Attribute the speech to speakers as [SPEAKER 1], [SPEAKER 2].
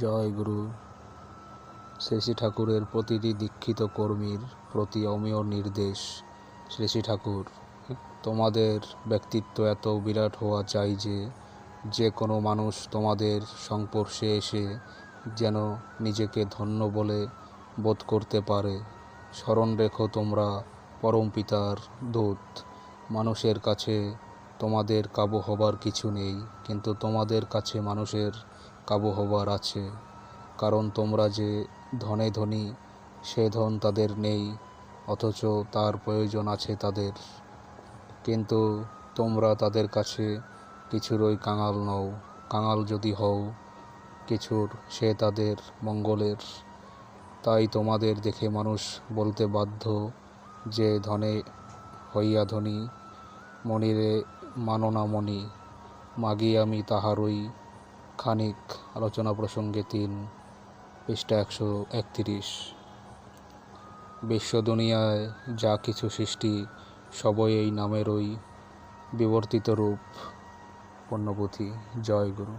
[SPEAKER 1] জয় গুরু। শ্রী ঠাকুরের প্রতিটি দীক্ষিত কর্মীর প্রতি অমীয় নির্দেশ। শ্রী ঠাকুর, তোমাদের ব্যক্তিত্ব এত বিরাট হওয়া চাই যে যে কোনো মানুষ তোমাদের সংস্পর্শে এসে যেন নিজেকে ধন্য বলে বোধ করতে পারে। স্মরণ রেখো তোমরা, পরম পিতার দূত। মানুষের কাছে তোমাদের কাবু হবার কিছু নেই, কিন্তু তোমাদের কাছে মানুষের কাবু হবার আছে। কারণ তোমরা যে ধনে ধনী, সে ধন তাদের নেই, অথচ তার প্রয়োজন আছে তাদের। কিন্তু তোমরা তাদের কাছে কিছুরই কাঙাল নও। কাঙাল যদি হও, কিছুর সে তাদের মঙ্গলের। তাই তোমাদের দেখে মানুষ বলতে বাধ্য যে ধনে হইয়া ধনী, মনিরে মানো না মণি মাগি আমি তাহারই খানিক আলোচনা প্রসঙ্গে তিন, পৃষ্ঠা একশো একত্রিশ। বিশ্ব দুনিয়ায় যা কিছু সৃষ্টি, সবই এই নামেরই বিবর্তিত রূপ। পণ্যপুঁথি, জয় গুরু।